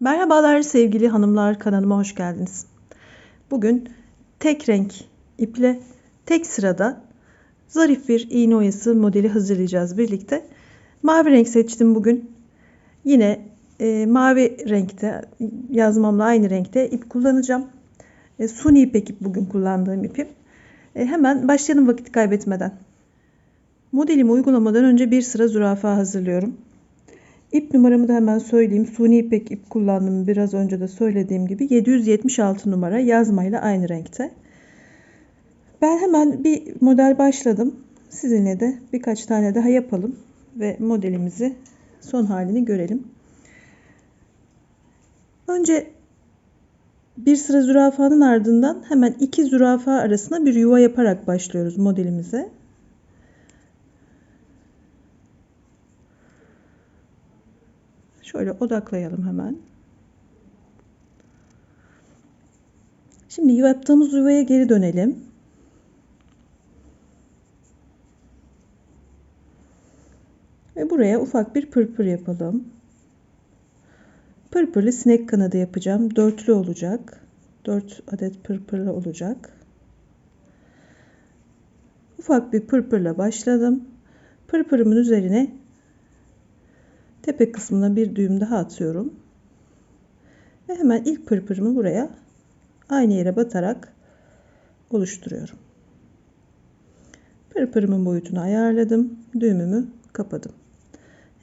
Merhabalar sevgili hanımlar kanalıma hoş geldiniz. Bugün tek renk iple tek sırada zarif bir iğne oyası modeli hazırlayacağız birlikte. Mavi renk seçtim bugün. Yine e, mavi renkte yazmamla aynı renkte ip kullanacağım. E, suni ipek ip bugün kullandığım ipim. E, hemen başlayalım vakit kaybetmeden. Modelimi uygulamadan önce bir sıra zürafa hazırlıyorum. İp numaramı da hemen söyleyeyim. Suni ipek ip kullandım biraz önce de söylediğim gibi. 776 numara yazmayla aynı renkte. Ben hemen bir model başladım. Sizinle de birkaç tane daha yapalım ve modelimizi son halini görelim. Önce bir sıra zürafanın ardından hemen iki zürafa arasında bir yuva yaparak başlıyoruz modelimize. Şöyle odaklayalım hemen. Şimdi yaptığımız yuvaya geri dönelim. Ve buraya ufak bir pırpır yapalım. Pırpırlı sinek kanadı yapacağım. Dörtlü olacak. Dört adet pırpırlı olacak. Ufak bir pırpırla başladım. Pırpırımın üzerine tepe kısmına bir düğüm daha atıyorum. Ve hemen ilk pırpırımı buraya aynı yere batarak oluşturuyorum. Pırpırımın boyutunu ayarladım. Düğümümü kapadım.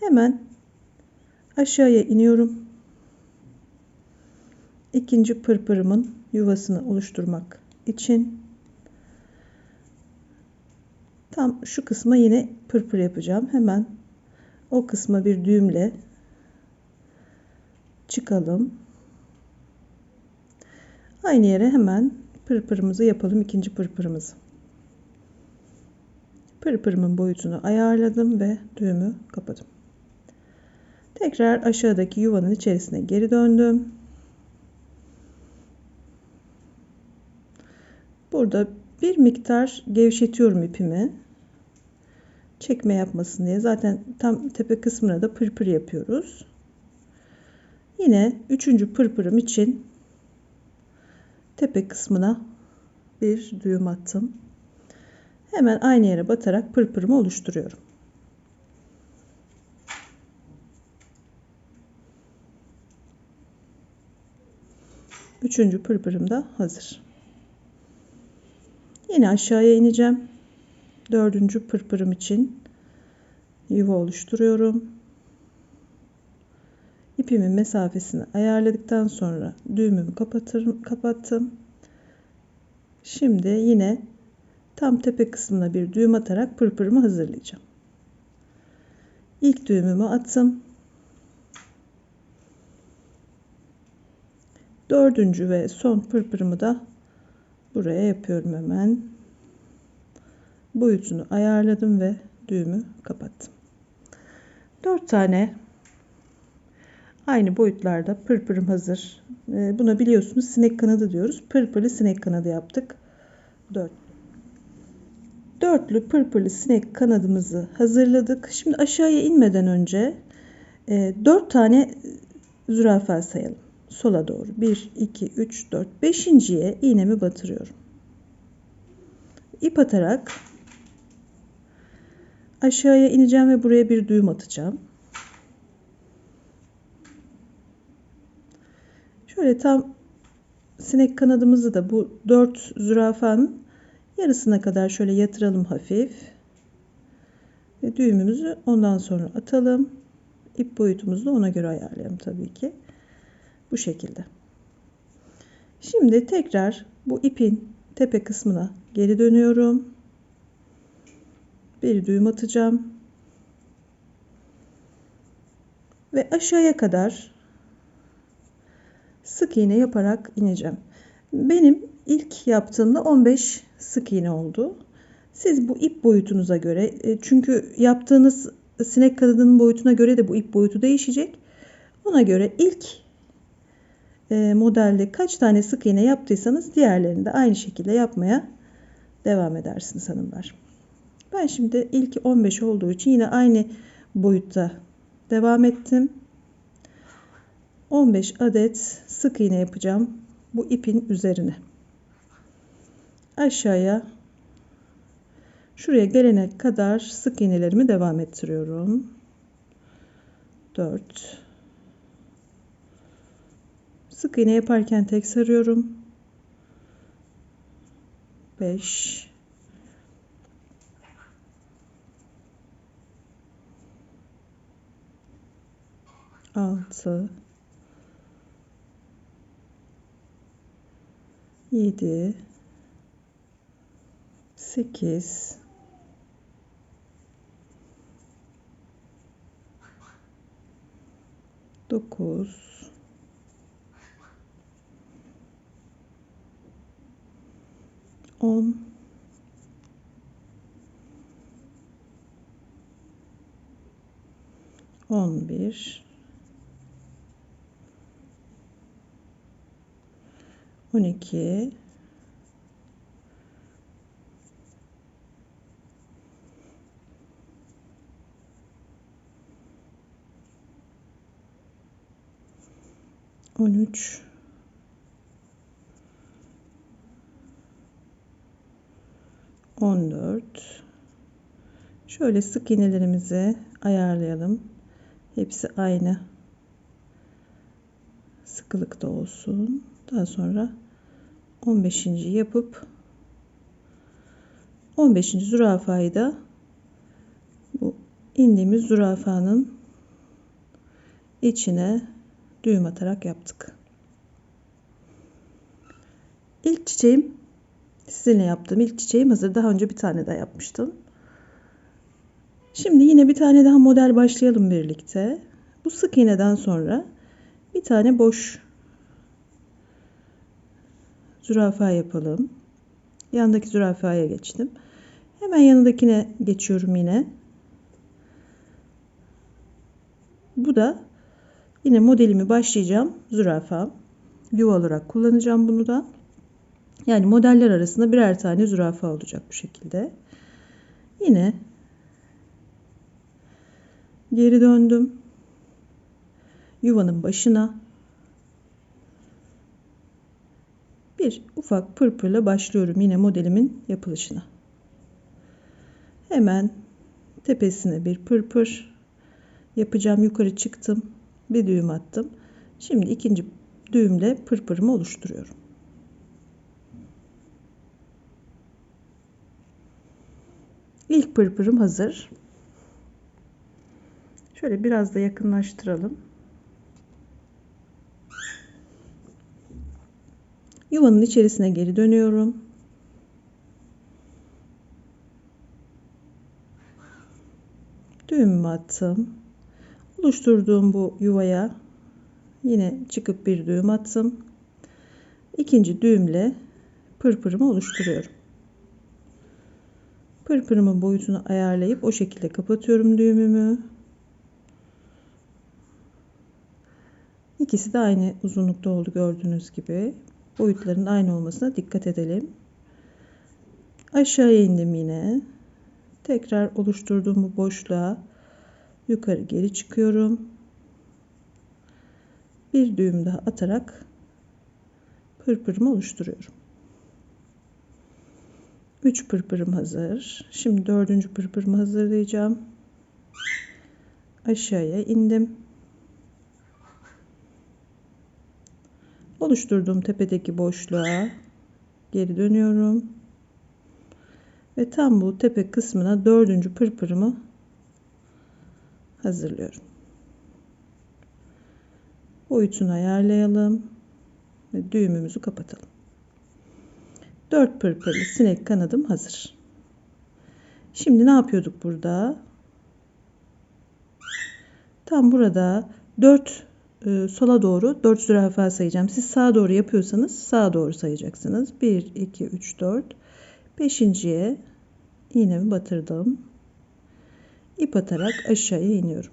Hemen aşağıya iniyorum. İkinci pırpırımın yuvasını oluşturmak için tam şu kısma yine pırpır yapacağım. Hemen o kısma bir düğümle çıkalım. Aynı yere hemen pırpırımızı yapalım. ikinci pırpırımızı. Pırpırımın boyutunu ayarladım ve düğümü kapadım. Tekrar aşağıdaki yuvanın içerisine geri döndüm. Burada bir miktar gevşetiyorum ipimi. Çekme yapmasın diye. Zaten tam tepe kısmına da pırpır yapıyoruz. Yine üçüncü pırpırım için tepe kısmına bir düğüm attım. Hemen aynı yere batarak pırpırımı oluşturuyorum. Üçüncü pırpırım da hazır. Yine aşağıya ineceğim. Dördüncü pırpırım için yuva oluşturuyorum. İpimin mesafesini ayarladıktan sonra düğümümü kapatırım, kapattım. Şimdi yine tam tepe kısmına bir düğüm atarak pırpırımı hazırlayacağım. İlk düğümümü attım. Dördüncü ve son pırpırımı da buraya yapıyorum hemen. Boyutunu ayarladım ve düğümü kapattım. Dört tane aynı boyutlarda pırpırım hazır. Ee, buna biliyorsunuz sinek kanadı diyoruz. Pırpırlı sinek kanadı yaptık. Dört. Dörtlü pırpırlı sinek kanadımızı hazırladık. Şimdi aşağıya inmeden önce e, dört tane zürafa sayalım sola doğru 1 2 3 4 5.ye iğnemi batırıyorum. İp atarak aşağıya ineceğim ve buraya bir düğüm atacağım. Şöyle tam sinek kanadımızı da bu 4 zürafanın yarısına kadar şöyle yatıralım hafif. Ve düğümümüzü ondan sonra atalım. İp boyutumuzu da ona göre ayarlayalım tabii ki. Bu şekilde. Şimdi tekrar bu ipin tepe kısmına geri dönüyorum. Bir düğüm atacağım. Ve aşağıya kadar sık iğne yaparak ineceğim. Benim ilk yaptığımda 15 sık iğne oldu. Siz bu ip boyutunuza göre e, çünkü yaptığınız sinek kanadının boyutuna göre de bu ip boyutu değişecek. Ona göre ilk e, modelde kaç tane sık iğne yaptıysanız diğerlerini de aynı şekilde yapmaya devam edersiniz hanımlar. Ben şimdi ilk 15 olduğu için yine aynı boyutta devam ettim. 15 adet sık iğne yapacağım bu ipin üzerine. Aşağıya şuraya gelene kadar sık iğnelerimi devam ettiriyorum. 4 Sık iğne yaparken tek sarıyorum. 5 6 7 8 9 10 11 12 13 14 şöyle sık iğnelerimizi ayarlayalım. Hepsi aynı sıkılıkta olsun. Daha sonra 15. yapıp 15. zürafayı da bu indiğimiz zürafanın içine düğüm atarak yaptık. İlk çiçeğim sizinle yaptığım ilk çiçeğim hazır. Daha önce bir tane daha yapmıştım. Şimdi yine bir tane daha model başlayalım birlikte. Bu sık iğneden sonra bir tane boş zürafa yapalım. Yandaki zürafaya geçtim. Hemen yanındakine geçiyorum yine. Bu da yine modelimi başlayacağım. Zürafa. Yuva olarak kullanacağım bunu da. Yani modeller arasında birer tane zürafa olacak bu şekilde. Yine geri döndüm. Yuvanın başına bir ufak pırpırla başlıyorum yine modelimin yapılışına. Hemen tepesine bir pırpır yapacağım. Yukarı çıktım. Bir düğüm attım. Şimdi ikinci düğümle pırpırımı oluşturuyorum. İlk pırpırım hazır. Şöyle biraz da yakınlaştıralım. Yuvanın içerisine geri dönüyorum. Düğümümü attım. Oluşturduğum bu yuvaya yine çıkıp bir düğüm attım. İkinci düğümle pırpırımı oluşturuyorum. Pırpırımın boyutunu ayarlayıp o şekilde kapatıyorum düğümümü. İkisi de aynı uzunlukta oldu gördüğünüz gibi. Boyutların aynı olmasına dikkat edelim. Aşağıya indim yine. Tekrar oluşturduğum bu boşluğa yukarı geri çıkıyorum. Bir düğüm daha atarak pırpırımı oluşturuyorum. 3 pırpırım hazır. Şimdi dördüncü pırpırımı hazırlayacağım. Aşağıya indim. Oluşturduğum tepedeki boşluğa geri dönüyorum. Ve tam bu tepe kısmına dördüncü pırpırımı hazırlıyorum. Boyutunu ayarlayalım ve düğümümüzü kapatalım. 4 pırpırlı sinek kanadım hazır. Şimdi ne yapıyorduk burada? Tam burada 4 e, sola doğru 4 zürafa sayacağım. Siz sağa doğru yapıyorsanız sağa doğru sayacaksınız. 1, 2, 3, 4. Beşinciye iğnemi batırdım. İp atarak aşağıya iniyorum.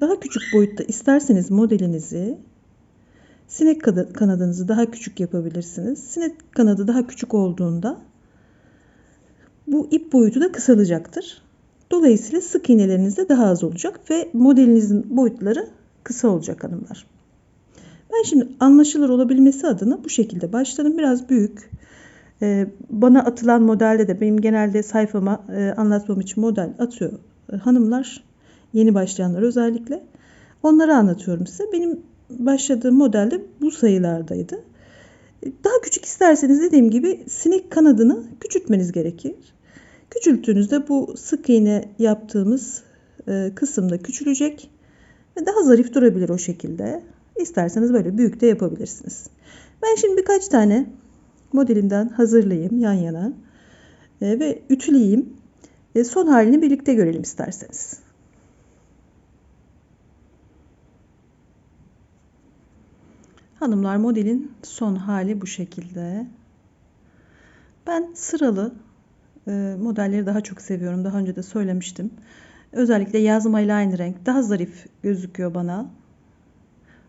Daha küçük boyutta isterseniz modelinizi sinek kanadınızı daha küçük yapabilirsiniz. Sinek kanadı daha küçük olduğunda bu ip boyutu da kısalacaktır. Dolayısıyla sık iğneleriniz de daha az olacak ve modelinizin boyutları kısa olacak hanımlar. Ben şimdi anlaşılır olabilmesi adına bu şekilde başladım. Biraz büyük. Ee, bana atılan modelde de benim genelde sayfama e, anlatmam için model atıyor e, hanımlar. Yeni başlayanlar özellikle. Onları anlatıyorum size. Benim başladığım modelde bu sayılardaydı. Daha küçük isterseniz dediğim gibi sinek kanadını küçültmeniz gerekir. Küçülttüğünüzde bu sık iğne yaptığımız e, kısımda küçülecek ve daha zarif durabilir o şekilde. İsterseniz böyle büyük de yapabilirsiniz. Ben şimdi birkaç tane modelimden hazırlayayım yan yana e, ve ütüleyeyim. E, son halini birlikte görelim isterseniz. Hanımlar modelin son hali bu şekilde. Ben sıralı modelleri daha çok seviyorum. Daha önce de söylemiştim. Özellikle yazmayla aynı renk daha zarif gözüküyor bana.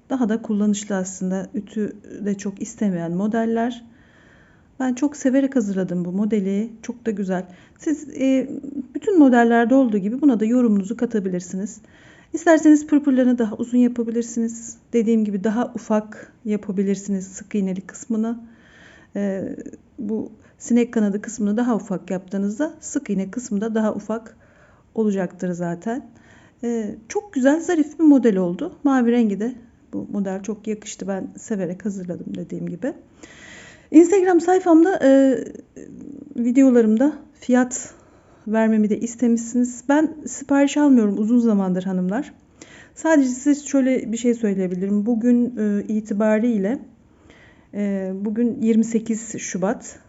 Daha da kullanışlı aslında. Ütü de çok istemeyen modeller. Ben çok severek hazırladım bu modeli. Çok da güzel. Siz e, bütün modellerde olduğu gibi buna da yorumunuzu katabilirsiniz. İsterseniz pırpırlarını daha uzun yapabilirsiniz. Dediğim gibi daha ufak yapabilirsiniz sık iğneli kısmını. E, bu sinek kanadı kısmını daha ufak yaptığınızda sık iğne kısmı da daha ufak olacaktır zaten. E, çok güzel zarif bir model oldu. Mavi rengi de bu model çok yakıştı. Ben severek hazırladım dediğim gibi. Instagram sayfamda e, videolarımda fiyat vermemi de istemişsiniz. Ben sipariş almıyorum uzun zamandır hanımlar. Sadece size şöyle bir şey söyleyebilirim. Bugün e, itibariyle e, bugün 28 Şubat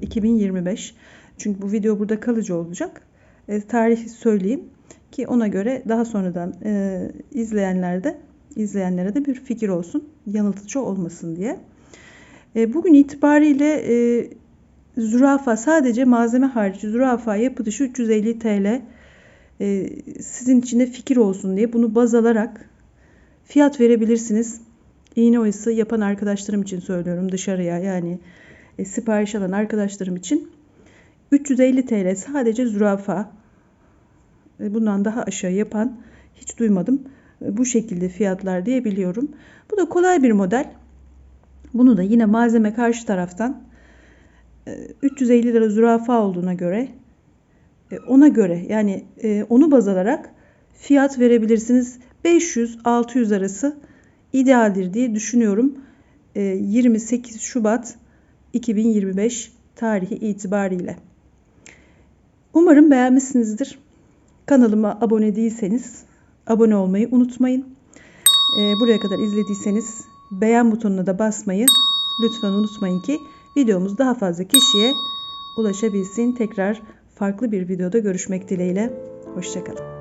2025. Çünkü bu video burada kalıcı olacak. E, tarihi söyleyeyim ki ona göre daha sonradan e, izleyenler de izleyenlere de bir fikir olsun, yanıltıcı olmasın diye. E, bugün itibariyle e, zürafa sadece malzeme harici zürafa yapı dışı 350 TL e, sizin için de fikir olsun diye bunu baz alarak fiyat verebilirsiniz. İğne oyası yapan arkadaşlarım için söylüyorum dışarıya yani e, sipariş alan arkadaşlarım için 350 TL sadece zürafa e, bundan daha aşağı yapan hiç duymadım. E, bu şekilde fiyatlar diyebiliyorum. Bu da kolay bir model. Bunu da yine malzeme karşı taraftan 350 lira zürafa olduğuna göre ona göre yani onu baz alarak fiyat verebilirsiniz. 500-600 arası idealdir diye düşünüyorum. 28 Şubat 2025 tarihi itibariyle. Umarım beğenmişsinizdir. Kanalıma abone değilseniz abone olmayı unutmayın. Buraya kadar izlediyseniz beğen butonuna da basmayı lütfen unutmayın ki videomuz daha fazla kişiye ulaşabilsin. Tekrar farklı bir videoda görüşmek dileğiyle. Hoşçakalın.